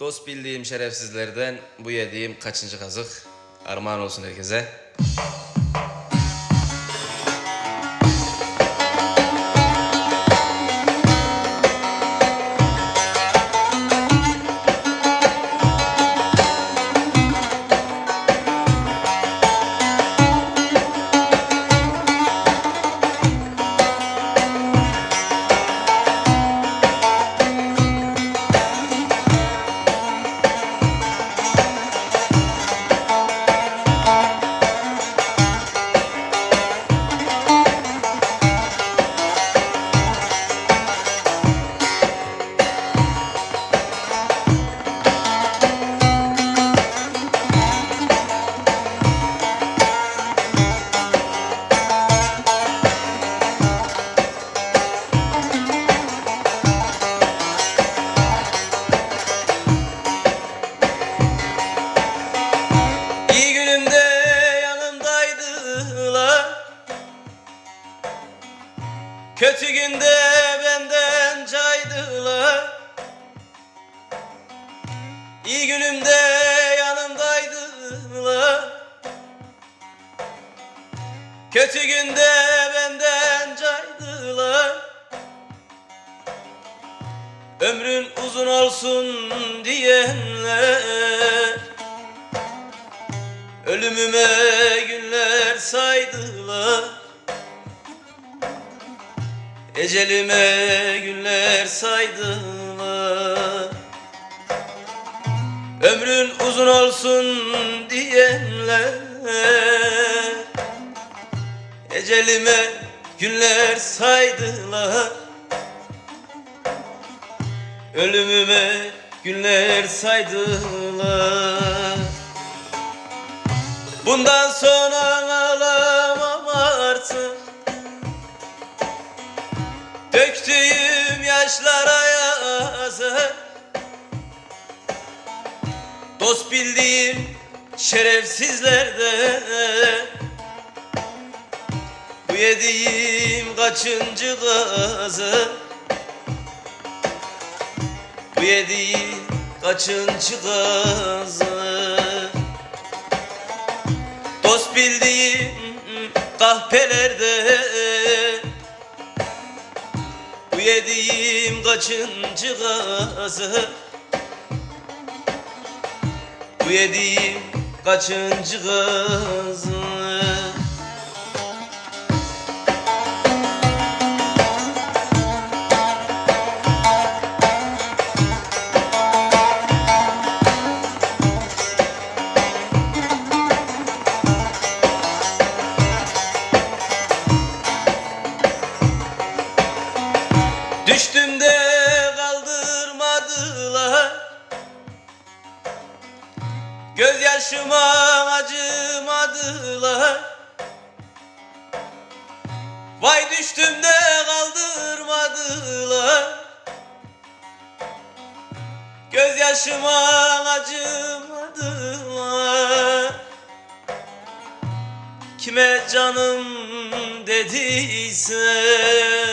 Dost bildiğim şerefsizlerden bu yediğim kaçıncı kazık. Armağan olsun herkese. Kötü günde benden caydılar İyi günümde yanımdaydılar Kötü günde benden caydılar Ömrün uzun olsun diyenler. Ölümüme günler saydılar Ecelime günler saydılar Ömrün uzun olsun diyenler Ecelime günler saydılar. Ölümüme günler saydılar. Bundan sonra Döktüğüm yaşlara yazık. Dost bildiğim şerefsizlerde. Bu yediğim kaçıncı gazı Bu yediğim kaçıncı gazı Dost bildiğim kahpelerde Bu yediğim kaçıncı gazı? Bu yediğim kaçıncı gazı Düştüm de kaldırmadılar. Gözyaşıma acımadılar. Vay düştüm de kaldırmadılar. Gözyaşıma acımadılar. Kime canım dediyse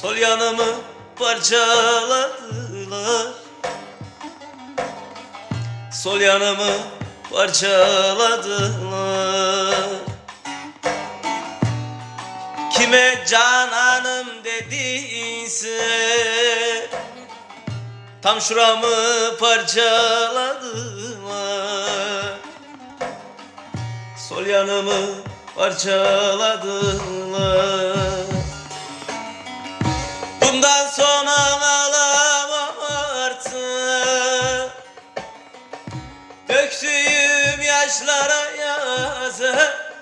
Sol yanımı parçaladılar. Sol yanımı parçaladılar. Kime cananım dediyse Tam şuramı parçaladılar. Sol yanımı parçaladılar Sonra ağlamam artık. Döktüğüm yaşlara yazık.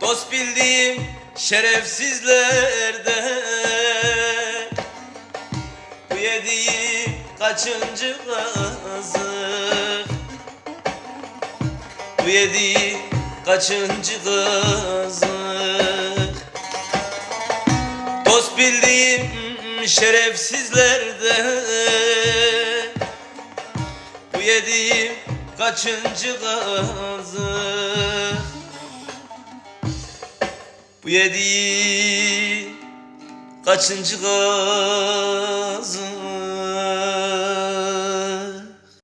Dost bildiğim şerefsizlerde Bu yediğim kaçıncı kazık? Bu yediğim kaçıncı kazık bildiğim şerefsizlerde. Bu yediğim kaçıncı kazık Bu yediğim kaçıncı kazık